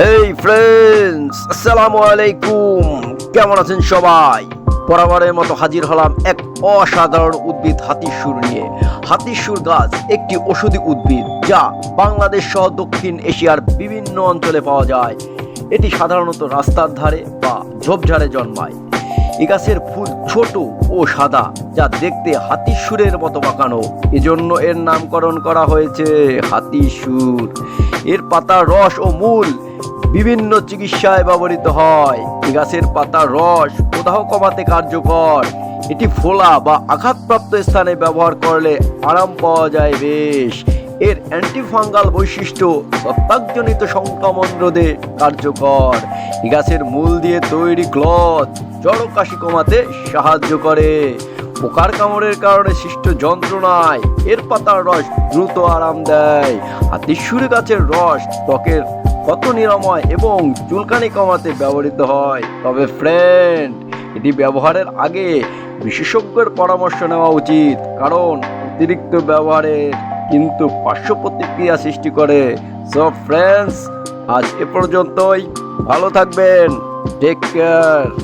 হেই friends আসসালামু আলাইকুম কেমন আছেন সবাই? বরাবরের মতো হাজির হলাম এক অসাধারণ উদ্ভিদ হাতিসুর নিয়ে। হাতিসুর গাছ একটি ওষুধি উদ্ভিদ যা বাংলাদেশ সহ দক্ষিণ এশিয়ার বিভিন্ন অঞ্চলে পাওয়া যায়। এটি সাধারণত রাস্তার ধারে বা ঝোপঝাড়ে জন্মায়। এ গাছের ফুল ছোট ও সাদা, যা দেখতে হাতিসুরের মতো বাঁকানো এজন্য এর নামকরণ করা হয়েছে হাতিসুর। এর পাতার রস ও মূল বিভিন্ন চিকিৎসায় ব্যবহৃত হয়। এ গাছের পাতার রস প্রদাহ কমাতে কার্যকর। এটি ফোলা বা আঘাতপ্রাপ্ত স্থানে ব্যবহার করলে আরাম পাওয়া যায় বেশ। এর অ্যান্টিফাঙ্গাল বৈশিষ্ট্য ছত্রাকজনিত সংক্রমণ রোধে কার্যকর। গাছের মূল দিয়ে তৈরি ক্লথ জড় কাশি কমাতে সাহায্য করে। পোকার কামড়ের কারণে সৃষ্ট যন্ত্রণায় এর পাতার রস দ্রুত আরাম দেয়। হাতিসুরি গাছের রস ত্বকের কত নিরাময় এবং চুলকানি কমাতে ব্যবহৃত হয়। তবে ফ্রেন্ড এটি ব্যবহারের আগে বিশেষজ্ঞের পরামর্শ নেওয়া উচিত। কারণ অতিরিক্ত ব্যবহারের কিন্তু পার্শ্ব প্রতিক্রিয়া সৃষ্টি করে। সব ফ্রেন্ডস আজ এ পর্যন্তই। ভালো থাকবেন। Take care